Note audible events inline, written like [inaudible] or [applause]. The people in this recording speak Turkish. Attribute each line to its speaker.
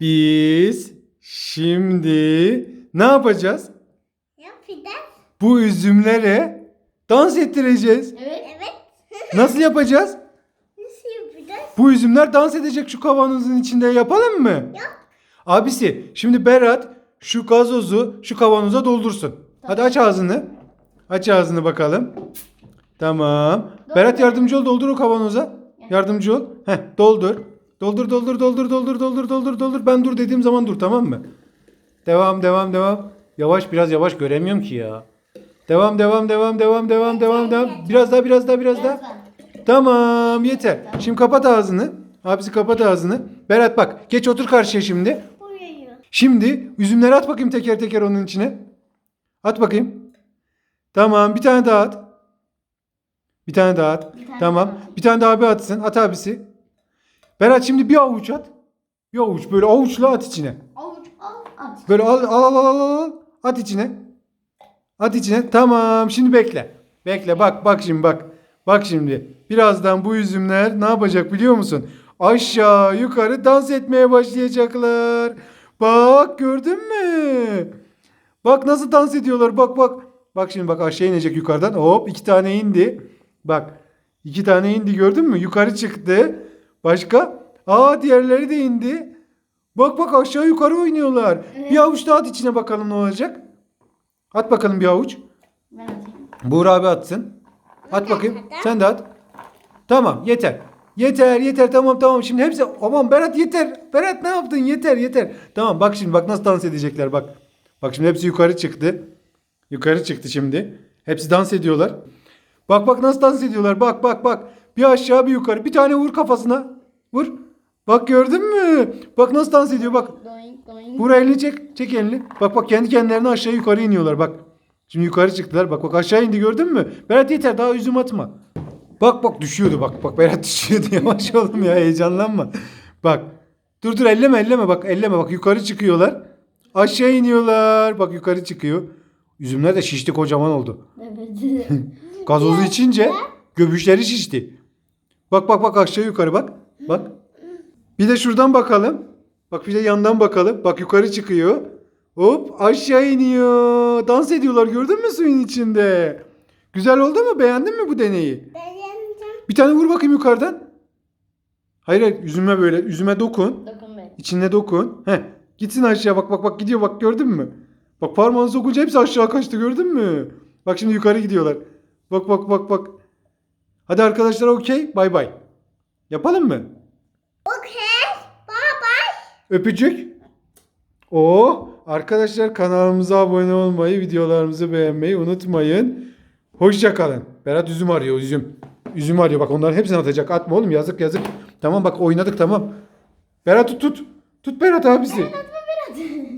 Speaker 1: Biz şimdi ne yapacağız?
Speaker 2: Yapacağız.
Speaker 1: Bu üzümlere dans ettireceğiz.
Speaker 3: Evet.
Speaker 2: Evet. [laughs]
Speaker 1: Nasıl yapacağız?
Speaker 2: Nasıl yapacağız?
Speaker 1: Bu üzümler dans edecek şu kavanozun içinde yapalım mı?
Speaker 2: Yap.
Speaker 1: Abisi şimdi Berat şu gazozu şu kavanoza doldursun. Hadi aç ağzını. Aç ağzını bakalım. Tamam. Berat yardımcı ol doldur o kavanoza. Yardımcı ol. Heh doldur. Doldur doldur doldur doldur doldur doldur doldur. Ben dur dediğim zaman dur tamam mı? Devam devam devam. Yavaş biraz yavaş göremiyorum ki ya. Devam devam devam devam devam devam devam. Biraz daha biraz daha biraz daha. Tamam yeter. Şimdi kapat ağzını. Abisi kapat ağzını. Berat bak geç otur karşıya şimdi. Şimdi üzümleri at bakayım teker teker onun içine. At bakayım. Tamam bir tane daha at. Bir tane daha at.
Speaker 3: Bir tane
Speaker 1: tamam.
Speaker 3: daha.
Speaker 1: Bir tane daha abi atsın. At abisi. Berat şimdi bir avuç at. Bir avuç böyle avuçla at içine.
Speaker 3: Avuç al at.
Speaker 1: Böyle al al al al al. At içine. At içine. Tamam. Şimdi bekle. Bekle. Bak bak şimdi bak. Bak şimdi. Birazdan bu üzümler ne yapacak biliyor musun? Aşağı yukarı dans etmeye başlayacaklar. Bak gördün mü? Bak nasıl dans ediyorlar. Bak bak. Bak şimdi bak aşağı inecek yukarıdan. Hop iki tane indi. Bak. iki tane indi gördün mü? Yukarı çıktı. Başka? Aa diğerleri de indi. Bak bak aşağı yukarı oynuyorlar. Bir avuç daha at içine bakalım ne olacak. At bakalım bir avuç.
Speaker 3: Ben atayım.
Speaker 1: Buğra abi atsın. At bakayım. Sen de at. Tamam yeter. Yeter yeter tamam tamam şimdi hepsi aman Berat yeter. Berat ne yaptın yeter yeter. Tamam bak şimdi bak nasıl dans edecekler bak. Bak şimdi hepsi yukarı çıktı. Yukarı çıktı şimdi. Hepsi dans ediyorlar. Bak bak nasıl dans ediyorlar bak bak bak. Bir aşağı bir yukarı bir tane vur kafasına. Vur. Bak gördün mü? Bak nasıl dans ediyor bak. Vur elini çek. Çek elini. Bak bak kendi kendilerine aşağı yukarı iniyorlar bak. Şimdi yukarı çıktılar. Bak bak aşağı indi gördün mü? Berat yeter daha üzüm atma. Bak bak düşüyordu bak. Bak Berat [laughs] düşüyordu. Yavaş oğlum ya heyecanlanma. Bak. Dur dur elleme elleme bak elleme bak yukarı çıkıyorlar. Aşağı iniyorlar. Bak yukarı çıkıyor. Üzümler de şişti kocaman oldu.
Speaker 3: Evet. [laughs]
Speaker 1: Gazozu içince göbüşleri şişti. Bak bak bak aşağı yukarı bak. Bak. Bir de şuradan bakalım. Bak bir de yandan bakalım. Bak yukarı çıkıyor. Hop aşağı iniyor. Dans ediyorlar gördün mü suyun içinde? Güzel oldu mu? Beğendin mi bu deneyi?
Speaker 2: Beğendim.
Speaker 1: Bir tane vur bakayım yukarıdan. Hayır hayır yüzüme böyle. Yüzüme dokun.
Speaker 3: Dokun be.
Speaker 1: İçine dokun. Heh. Gitsin aşağı bak bak bak gidiyor bak gördün mü? Bak parmağını sokunca hepsi aşağı kaçtı gördün mü? Bak şimdi yukarı gidiyorlar. Bak bak bak bak. Hadi arkadaşlar okey bay bay. Yapalım mı?
Speaker 2: Okey. Bye bye.
Speaker 1: Öpücük. Oo, arkadaşlar kanalımıza abone olmayı, videolarımızı beğenmeyi unutmayın. Hoşça kalın. Berat üzüm arıyor, üzüm. Üzüm arıyor. Bak onların hepsini atacak. Atma oğlum yazık yazık. Tamam bak oynadık tamam. Berat tut tut. Tut Berat abisi.